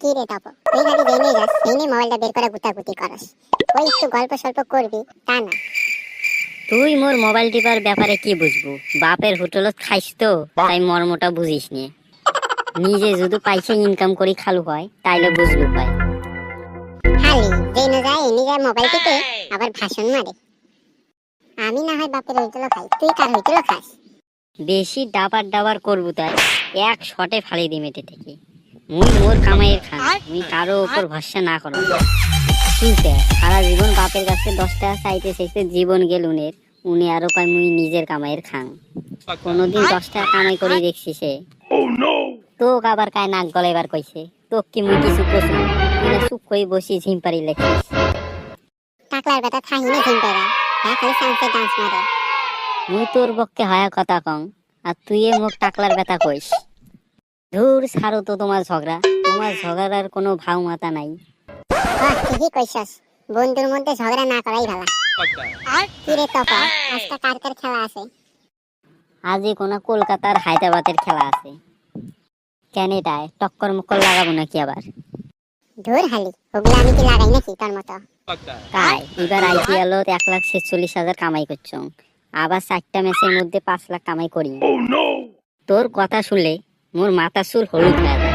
কি রে তপ? তুই খালি জেনে যাস জেনে মোবাইলটা বের করে গুতাগুতি করস। ওই একটু গল্প সল্প করবি তা না। তুই মোর মোবাইল টিপার ব্যাপারে কি বুঝব? বাপের হোটেলত খাইস তো তাই মর্মটা বুঝিস নি। নিজে যদি পয়সা ইনকাম করি খালু হয় তাইলে বুঝলু পাই খালি জেনে যায় যায় মোবাইল টিপে আবার ভাষণ মারে। আমি না হয় বাপের হইতলো খাই তুই কার হইতলো খাস? বেশি ডাবার ডাবার করব তাই এক শটে ফালি দি মেটে থেকে। মুই মোর কামাইয়ের খান মুই কারও উপর ভরসা না করো। ঠিক সারা জীবন বাপের কাছে দশ টাকা চাইতে চাইতে জীবন গেল উনের। উনি আরও কয় মুই নিজের কামাইয়ের খান কোনোদিন দশ টাকা কামাই করে দেখছি সে। তোক আবার কায় নাক গলাইবার কইছে। তোক কি মুই কিছু কইছি তুই চুপ করে বসি ঝিম্পারি লেখিস টাকলার বেটা থাহি না ঝিমপেরা হ্যাঁ খালি সামসে ডান্স মারে। মুই তোর পক্ষে হয়া কথা কং আর তুই এ মুখ টাকলার ব্যথা কইস। ধুর ছাড়ো তো তোমার ঝগড়া। তোমার ঝগড়ার কোনো ভাও মাতা নাই ঠিকই কইছস। বন্ধুর মধ্যে ঝগড়া না করাই ভালো। কি রে তপা আজকে কার কার খেলা আছে? আজই কোনো কলকাতার হায়দ্রাবাদের খেলা আছে। ক্যানেডায় টক্কর মক্কর লাগাবো নাকি আবার? ধুর হালি ওগুলো আমি কি লাগাই নাকি তোর মতো? তাই এবার আইপিএল এক লাখ ছেচল্লিশ হাজার কামাই করছ। আবার চারটা ম্যাচের মধ্যে পাঁচ লাখ কামাই করি। তোর কথা শুনলে মোর মাথা চুল হলুদ হয়ে যায়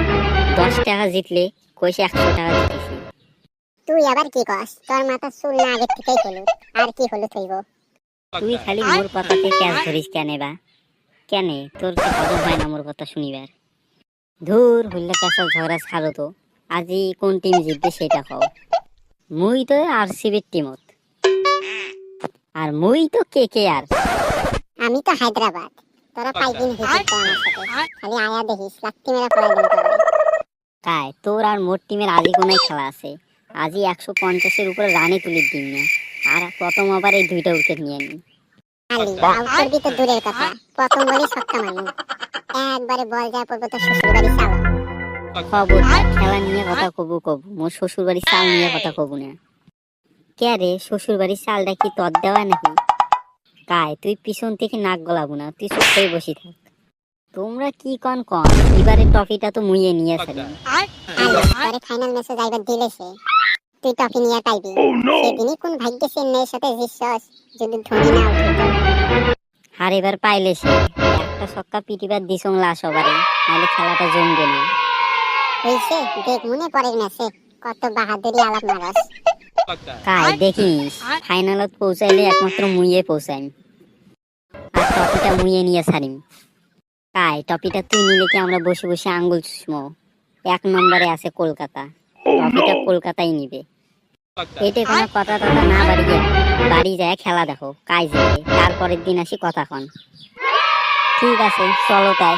দশ টাকা জিতলে কইছে একশো টাকা জিতেছি তুই আবার কি কস? তোর মাথা চুল না আগের থেকেই হলুদ। আর কি হলুদ হইব? তুই খালি মোর কথাতে ক্যাচ ধরিস কেন বা? কেন? তোর তো হয় না মোর কথা শুনিবার ধুর হইলে ক্যাসাল ঝগড়া ছাড়ো তো। আজি কোন টিম জিতবে সেটা কও। মুই তো আর সিবির টিমত আর মুই তো কে কে আর আমি তো হায়দ্রাবাদ তোরা পাইদিন হিসেব তো আমার সাথে। খালি আয়া দেখিস লাত্তি মেরা পড়াই দিন তোরে। তাই তোর আর মোর টিমের আজই কোনায় খেলা আছে? আজই একশো পঞ্চাশের উপরে রানে তুলির দিন না। আর প্রথম এই দুইটা উইকেট নিয়ে নি। খালি আউট করবি তো দূরের কথা। প্রথম বলই ছক্কা মারবি। একবারে বল যায় পড়ব তো শ্বশুর বাড়ি চালো খবর খেলা নিয়ে কথা কবু কবু। মোর শ্বশুর বাড়ির চাল নিয়ে কথা কবু না। কে রে শ্বশুর বাড়ির চালটা কি তর দেওয়া নাকি? কাই তুই পিছন থেকে নাক গলাবো না তুই চুপ করে বসি থাক। তোমরা কি কন কন এবারে ট্রফিটা তো মুইয়ে নিয়ে খালি তোরে ফাইনাল ম্যাচে যাইবার দিলে সে তুই টপি নিয়ে পাইবি। সেদিনই কোন ভাগ্যে চেন্নাইয়ের সাথে জিতছস যদি ধোনি না উঠে আর এবার পাইলে সে একটা সক্কা পিটিবার দিসং লাশ হবারে নাহলে খেলাটা জমবে না। হইছে দেখ মনে পরের ম্যাচে কত বাহাদুরি আলাপ মারস। কাই দেখিস ফাইনালত পৌঁছাইলে একমাত্র মুইয়ে পৌঁছাইম। আর টপিটা মুইয়ে নিয়ে ছাড়িম। কাই টপিটা তুই নিলে কি আমরা বসে বসে আঙ্গুল চুষমো? এক নম্বরে আছে কলকাতা। টপিটা কলকাতাই নিবে। এতে কোনো কথা টথা না বাড়িয়ে বাড়ি যায় খেলা দেখো কাজ তারপরের দিন আসি কথা কন। ঠিক আছে চলো তাই।